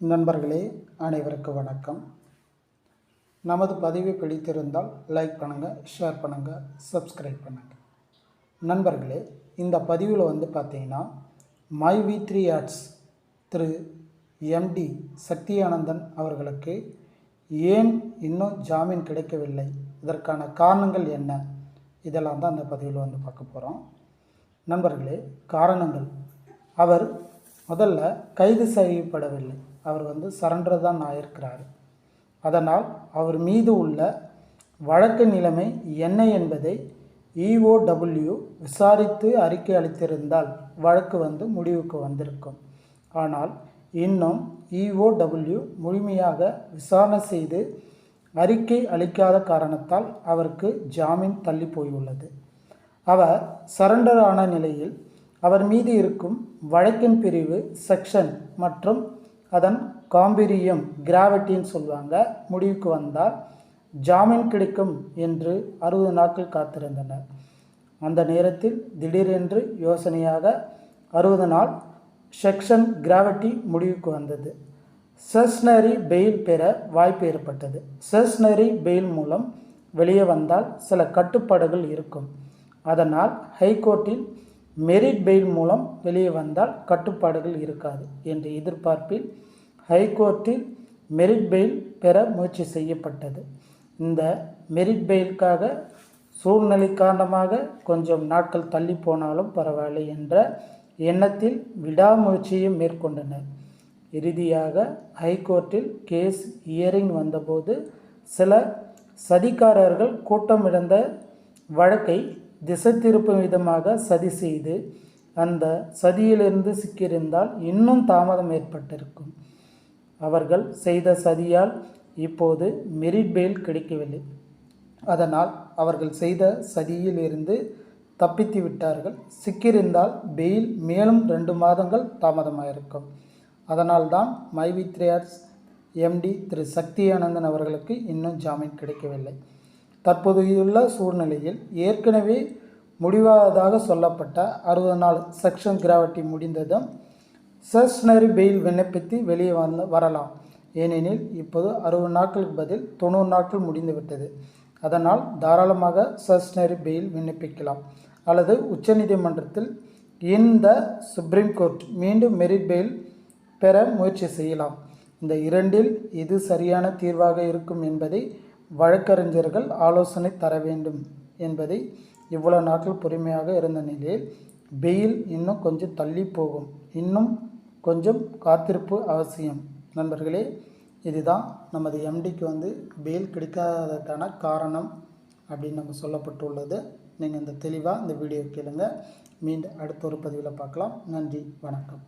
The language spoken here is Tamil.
நண்பர்களே அனைவருக்கும் வணக்கம். நமது பதிவை பிடித்திருந்தால் லைக் பண்ணுங்கள் ஷேர் பண்ணுங்கள் சப்ஸ்கிரைப் பண்ணுங்கள் நண்பர்களே இந்த பதிவில் வந்து பார்த்தீங்கன்னா My V three arts Thiru MD Sakthiyanandan அவர்களுக்கு ஏன் இன்னும் ஜாமீன் கிடைக்கவில்லை? இதற்கான காரணங்கள் என்ன? இதெல்லாம் தான் அந்த பதிவில் வந்து பார்க்க போகிறோம் நண்பர்களே காரணங்கள். அவர் முதல்ல கைது செய்யப்படவில்லை. அவர் வந்து சரண்டர் தான் ஆயிருக்கிறார். அதனால் அவர் மீது உள்ள வழக்கு நிலைமை என்ன என்பதை இஓடபிள்யூ விசாரித்து அறிக்கை அளித்திருந்தால் வழக்கு வந்து முடிவுக்கு வந்திருக்கும். ஆனால் இன்னும் இஓடபிள்யூ முழுமையாக விசாரணை செய்து அறிக்கை அளிக்காத காரணத்தால் அவருக்கு ஜாமீன் தள்ளி போயுள்ளது. அவர் சரண்டர் ஆன நிலையில் அவர் மீது இருக்கும் வழக்கின் பிரிவு செக்ஷன் மற்றும் அதன் காம்பிரியம் கிராவிட்டின்னு சொல்லுவாங்க. முடிவுக்கு வந்தால் ஜாமீன் கிடைக்கும் என்று அறுபது நாட்கள் காத்திருந்தனர். அந்த நேரத்தில் திடீரென்று யோசனையாக அறுபது நாள் செக்ஷன் கிராவிட்டி முடிவுக்கு வந்தது. செஸ்னரி பெயில் பெற வாய்ப்பு ஏற்பட்டது. செஸ்னரி பெயில் மூலம் வெளியே வந்தால் சில கட்டுப்பாடுகள் இருக்கும். அதனால் ஹைகோர்ட்டில் மெரிட் பெயில் மூலம் வெளியே வந்தால் கட்டுப்பாடுகள் இருக்காது என்ற எதிர்பார்ப்பில் ஹைகோர்ட்டில் மெரிட் பெயில் பெற முயற்சி செய்யப்பட்டது. இந்த மெரிட் பெயிலுக்காக சூழ்நிலை காரணமாக கொஞ்சம் நாட்கள் தள்ளி போனாலும் பரவாயில்லை என்ற எண்ணத்தில் விடாமுயற்சியை மேற்கொண்டனர். இறுதியாக ஹைகோர்ட்டில் கேஸ் இயரிங் வந்தபோது சில சதிகாரர்கள் கூட்டமிழந்த வழக்கை திசை திருப்பும் விதமாக சதி செய்து அந்த சதியிலிருந்து சிக்கியிருந்தால் இன்னும் தாமதம் ஏற்பட்டிருக்கும். அவர்கள் செய்த சதியால் இப்போது மெரிட் பெயில் கிடைக்கவில்லை. அதனால் அவர்கள் செய்த சதியிலிருந்து தப்பித்து விட்டார்கள். சிக்கியிருந்தால் பெயில் மேலும் ரெண்டு மாதங்கள் தாமதமாயிருக்கும். அதனால்தான் மைவி த்ரேயர்ஸ் எம்டி திரு சக்தி ஆனந்தன் அவர்களுக்கு இன்னும் ஜாமீன் கிடைக்கவில்லை. தற்போதையுள்ள சூழ்நிலையில் ஏற்கனவே முடிவாததாக சொல்லப்பட்ட அறுபது நாள் செக்ஷன் கிராவிட்டி முடிந்ததும் செஷனரி பெயில் விண்ணப்பித்து வெளியே வந்து வரலாம். ஏனெனில் இப்போது அறுபது நாட்களுக்கு பதில் தொண்ணூறு நாட்கள் முடிந்துவிட்டது. அதனால் தாராளமாக செஷனரி பெயில் விண்ணப்பிக்கலாம். அல்லது உச்சநீதிமன்றத்தில் இந்த சுப்ரீம் கோர்ட் மீண்டும் மெரிட் பெயில் பெற முயற்சி செய்யலாம். இந்த இரண்டில் இது சரியான தீர்வாக இருக்கும் என்பதை வழக்கறிஞர்கள் ஆலோசனை தர வேண்டும் என்பதை இவ்வளோ நாட்கள் பொறுமையாக இருந்த நிலையில் பெயில் இன்னும் கொஞ்சம் தள்ளி போகும். இன்னும் கொஞ்சம் காத்திருப்பு அவசியம். நண்பர்களே இதுதான் நமது எம்டிக்கு வந்து பெயில் கிடைக்காததற்கான காரணம் அப்படின்னு நம்ம சொல்லப்பட்டுள்ளது. நீங்கள் இந்த தெளிவாக இந்த வீடியோ கேளுங்க. மீண்டும் அடுத்த ஒரு பதிவில் பார்க்கலாம். நன்றி வணக்கம்.